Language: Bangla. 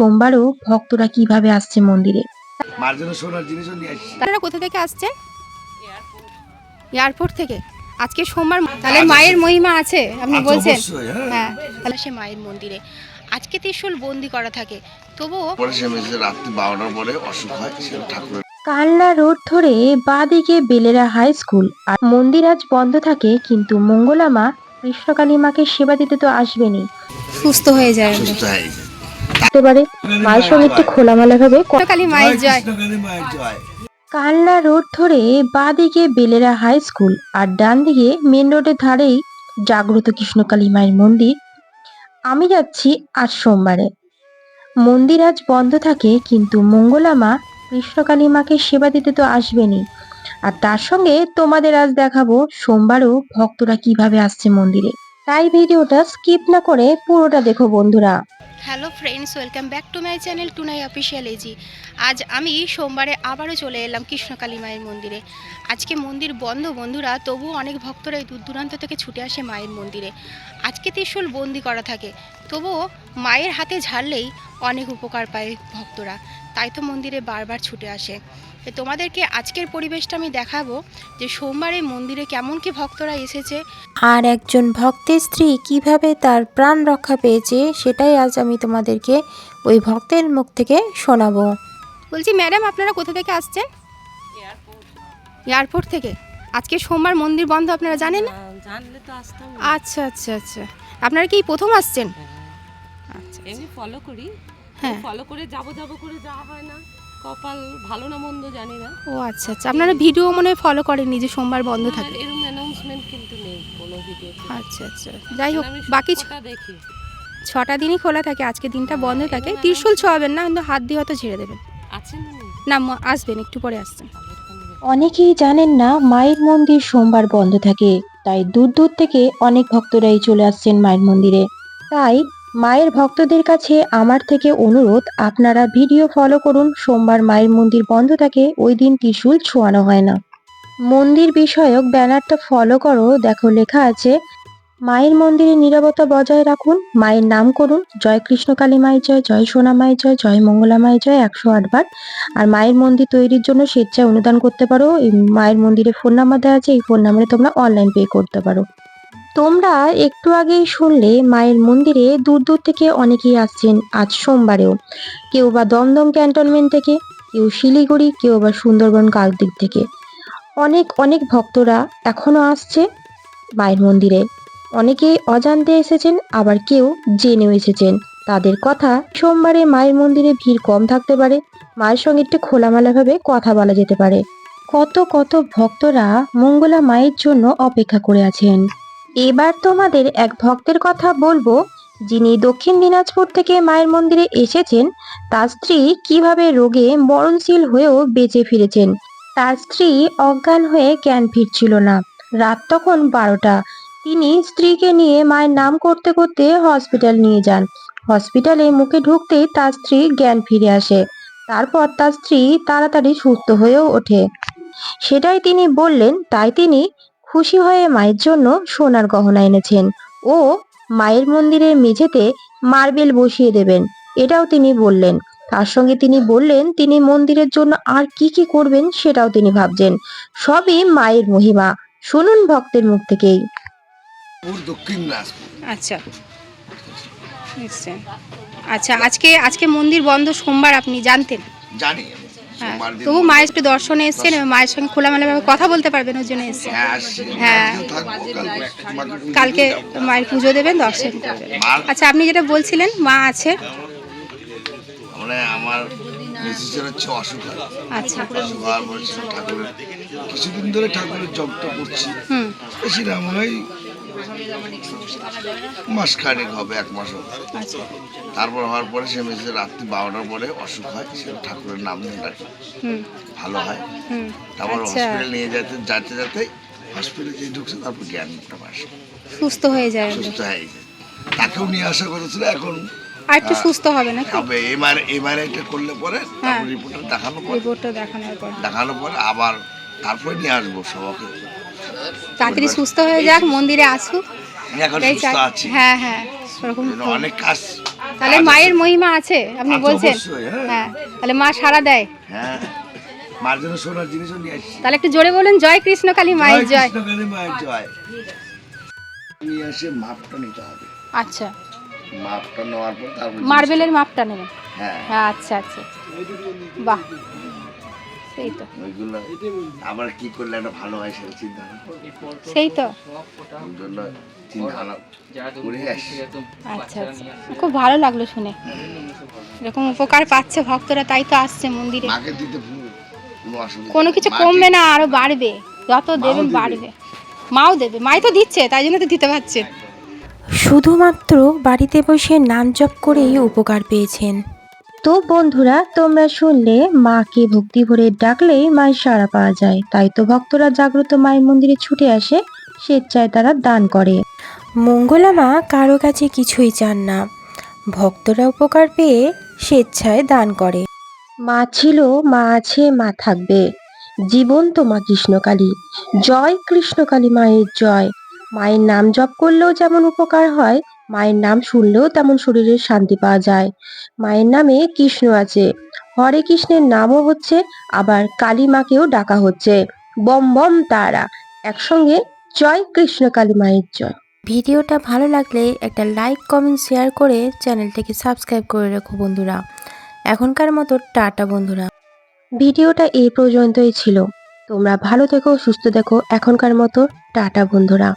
সোমবারও ভক্তরা কীভাবে আসছে মন্দিরে? মার জন্য সোনার জিনিসও নিয়ে আসছি। আপনারা কোথা থেকে আসছেন? এয়ারপোর্ট থেকে। আজকে সোমবার তাহলে মায়ের মহিমা আছে আপনি আচ্ছা, বলছেন? হ্যাঁ। হ্যাঁ তাহলে সে মায়ের মন্দিরে। আজকে ত্রিশূল বন্দি করা থাকে। তবুও রাত্রি বারোটার পরে অসুখ হয় ঠাকুরের কালনা রোড ধরে বাঁদিকে বেলেরা হাই স্কুল। আর মন্দির আজ বন্ধ থাকে কিন্তু মঙ্গলা মা কৃষ্ণকালী মাকে সেবা দিতে তো আসবেনি সুস্থ হয়ে যায়। সুস্থ হয়ে গেছে হতে পারে। মায়ের সঙ্গে একটু খোলামেলা ভাবে কালী মায়ের মায়ের জয়। কালনা রোড ধরে বাঁদিকে বেলেরা হাই স্কুল আর ডান দিকে মেন রোডের ধারেই জাগ্রত কৃষ্ণকালী মায়ের মন্দির। আমি যাচ্ছি আজ সোমবারে। মন্দির আজ বন্ধ থাকে কিন্তু মঙ্গলা মা কৃষ্ণকালী মাকে সেবা দিতে তো আসবেনি আর তার সঙ্গে তোমাদের আজ দেখাবো সোমবারও ভক্তরা কীভাবে আসছে মন্দিরে। তাই ভিডিওটা স্কিপ না করে পুরোটা দেখো বন্ধুরা। Hello friends, welcome back to my channel টুনাই official এজি আজ আমি সোমবারে আবারও চলে এলাম কৃষ্ণকালী মায়ের মন্দিরে। আজকে মন্দির বন্ধ, বন্ধুরা, তবুও অনেক ভক্তরা এই দূর দূরান্ত থেকে ছুটে আসে মায়ের মন্দিরে। আজকে ত্রিশূল বন্দি করা থাকে, তবুও মায়ের হাতে ঝাড়লেই অনেক উপকার পায় ভক্তরা। তাই তো মন্দিরে বারবার ছুটে আসে। তোমাদেরকে আজকের পরিবেশটা আমি দেখাবো যে সোমবারে মন্দিরে কেমন কি ভক্তরা এসেছে। আর একজন ভক্তের স্ত্রী কীভাবে তার প্রাণ রক্ষা পেয়েছে সেটাই আজ আমি তোমাদেরকে ওই ভক্তের মুখ থেকে শোনাবো। বলছি ম্যাডাম আপনারা কোথা থেকে আসছেন? এয়ারপোর্ট থেকে। আজকে সোমবার মন্দির বন্ধ আপনারা জানেন না? জানলে তো আসতাম। না। আচ্ছা আচ্ছা আচ্ছা। আপনারা কি প্রথম আসছেন? আচ্ছা এমনি ফলো করি। হ্যাঁ। ফলো করে যাব যাব করে যাওয়া হয় না। কপাল ভালো না মন্দ জানি না। ও আচ্ছা আচ্ছা। আপনারা ভিডিও মনে ফলো করেননি যে সোমবার বন্ধ থাকে। এরকম অ্যানাউন্সমেন্ট কিন্তু নেই কোনো ভিডিও আচ্ছা আচ্ছা। যাই হোক বাকি দেখি। ছটা দিনই খোলা থাকে আজকে দিনটা বন্ধ থাকে। ত্রিশুল ছোঁয়াবেন না কিন্তু হাত দিয়ে হয়তো ঝেড়ে দেবেন। আছেন না আসবেন একটু পরে আসছেন। অনেকেই জানেন না মায়ের মন্দির সোমবার বন্ধ থাকে। তাই দূর দূর থেকে অনেক ভক্তরাই চলে আসছেন মায়ের মন্দিরে। তাই মায়ের ভক্তদের কাছে আমার থেকে অনুরোধ, আপনারা ভিডিও ফলো করুন। সোমবার মায়ের মন্দির বন্ধ থাকে, ওই দিন ত্রিশূল ছোঁয়ানো হয় না। মন্দির বিষয়ক ব্যানারটা ফলো করো, দেখো লেখা আছে, মায়ের মন্দিরে নীরবতা বজায় রাখুন, মায়ের নাম করুন, জয় কৃষ্ণকালী মায়ের জয় জয় সোনা মায়ের জয় জয় মঙ্গলা মায়ের জয়, একশো আটবার আর মায়ের মন্দির তৈরির জন্য স্বেচ্ছায় অনুদান করতে পারো, এই মায়ের মন্দিরে ফোন নাম্বার দেওয়া আছে, এই ফোন নাম্বারে তোমরা অনলাইন পে করতে পারো। তোমরা একটু আগেই শুনলে মায়ের মন্দিরে দূর দূর থেকে অনেকেই আসছেন আজ সোমবারেও। কেউ বা দমদম ক্যান্টনমেন্ট থেকে, কেউ শিলিগুড়ি, কেউ বা সুন্দরবন কাকদ্বীপ থেকে। অনেক অনেক ভক্তরা এখনও আসছে মায়ের মন্দিরে। অনেকে অজান্তে এসেছেন, আবার কেউ জেনেও এসেছেন। তাদের কথা সোমবারে মায়ের মন্দিরে ভিড় কম থাকতে পারে। মায়ের সঙ্গে একটু খোলামেলাভাবে কথা বলা যেতে পারে। কত কত ভক্তরা মঙ্গলা মায়ের জন্য অপেক্ষা করে আছেন। এবার তোমাদের এক ভক্তের কথা বলব, যিনি দক্ষিণ দিনাজপুর থেকে মায়ের মন্দিরে এসেছেন, তার স্ত্রী কীভাবে রোগে মরণশীল হয়েও বেঁচে ফিরেছেন। তার স্ত্রী অজ্ঞান হয়ে জ্ঞান ফিরছিল না। রাত তখন বারোটা। তিনি স্ত্রীকে নিয়ে মায়ের নাম করতে করতে হসপিটাল নিয়ে যান। হসপিটালে মুখে ঢুকতেই তার স্ত্রী জ্ঞান ফিরে আসে। তারপর তার স্ত্রী তাড়াতাড়ি সুস্থ হয়েও ওঠে। সেটাই তিনি বললেন, তাই তিনি খুশি হয়ে মায়ের জন্য সোনার গহনা এনেছেন। ও মায়ের মন্দিরের মেঝেতে মার্বেল বসিয়ে দেবেন এটাও তিনি বললেন। তার সঙ্গে তিনি বললেন তিনি মন্দিরের জন্য আর কি কি করবেন সেটাও তিনি ভাবছেন। সবই মায়ের মহিমা। শুনুন ভক্তের মুখ থেকেই। দক্ষিণ আচ্ছা। আচ্ছা আজকে আজকে মন্দির বন্ধ সোমবার আপনি জানতেন? জানি। হ্যাঁ। তবু মায়ের একটু দর্শনে এসছেন মায়ের সঙ্গে খোলামেলাভাবে কথা বলতে পারবেন ওর জন্য এসছেন হ্যাঁ। হ্যাঁ। কালকে। মায়ের পুজো দেবেন দর্শন করবেন। আচ্ছা আপনি যেটা বলছিলেন মা আছে? মানে আমার মিসেসের হচ্ছে অসুখ আচ্ছা। ঠাকুরের কিছুদিন ধরে ঠাকুরের জপটা করছি। হুম। বেশি না মনে হয় মাস খানেক হবে এক মাস হবে। আচ্ছা তারপর হওয়ার পরে সে মেসে রাত্রি বারোটার পরে অসুখ হয় সে ঠাকুরের নাম নিয়ে ডাকে। ভালো হয়। তারপর আচ্ছা। হসপিটাল নিয়ে যেতে যেতে যেতে হসপিটালে যে ঢুকছে তারপর জ্ঞানটা আসে। সুস্থ হয়ে যায় সুস্থ হয়ে যায়। তাকেও নিয়ে আসা করেছিল এখন আর একটু সুস্থ হবে নাকি? হবে এমআর এমআরআইটা করলে পরে তারপর হ্যাঁ। রিপোর্টটা দেখানো পরে। রিপোর্টটা দেখানোর পর। দেখানোর পরে আবার তারপরে নিয়ে আসব সবাইকে। তাড়াতাড়ি সুস্থ হয়ে যাক মন্দিরে আসুক। হ্যাঁ হ্যাঁ ওরকম অনেক কাজ তাহলে মায়ের মহিমা আছে আপনি বলছেন। হ্যাঁ। হ্যাঁ তাহলে মা সারা দেয়। হ্যাঁ মার জন্য সোনার জিনিসও নিয়ে আসছি। তাহলে একটু জোরে বলুন জয় কৃষ্ণ কালী মায়ের জয় কৃষ্ণকালী মায়ের জয়। নিয়ে এসে মাপটা নিতে হবে। আচ্ছা। মাপটা নেওয়ার পর তারপর মার্বেলের মাপটা নেবেন। হ্যাঁ। আচ্ছা আচ্ছা। বাহ। সেই তো ওইগুলো আবার কি করলে একটা ভালো হয় সেটা চিন্তা সেই তো জন্য আচ্ছা আচ্ছা। খুব ভালো লাগল শুনে। এরকম উপকার পাচ্ছে ভক্তরা তাই তো আসছে মন্দিরে। কোনো-। কিছু কমবে না আরও বাড়বে। যত দেবেন বাড়বে। মাও দেবে। মাই তো দিচ্ছে তাই জন্য তো দিতে পারছে। শুধুমাত্র বাড়িতে বসে নাম জপ করেই উপকার পেয়েছেন। তো বন্ধুরা তোমরা শুনলে মাকে ভক্তি ভরে ডাকলেই মায়ের সাড়া পাওয়া যায়। তাই তো ভক্তরা জাগ্রত মায়ের মন্দিরে ছুটে আসে স্বেচ্ছায় তারা দান করে। মঙ্গলা মা কারও কাছে কিছুই চান না। ভক্তরা উপকার পেয়ে স্বেচ্ছায় দান করে। মা ছিল মা আছে মা থাকবে। জীবন্ত মা কৃষ্ণকালী। জয় কৃষ্ণকালী মায়ের জয়। মায়ের নাম জপ করলেও যেমন উপকার হয় মায়ের নাম শুনলেও তেমন শরীরে শান্তি পাওয়া যায়। মায়ের নামে কৃষ্ণ আছে। হরে কৃষ্ণের নামও হচ্ছে আবার কালী মাকেও ডাকা হচ্ছে। বম বম তারা। একসঙ্গে জয় কৃষ্ণ কালী মায়ের জয়। ভিডিওটা ভালো লাগলে একটা লাইক কমেন্ট শেয়ার করে চ্যানেলটাকে সাবস্ক্রাইব করে রাখো বন্ধুরা। এখনকার মতো টাটা বন্ধুরা। ভিডিওটা এই পর্যন্তই ছিল। তোমরা ভালো থেকো সুস্থ থেকো। এখনকার মতো টাটা বন্ধুরা।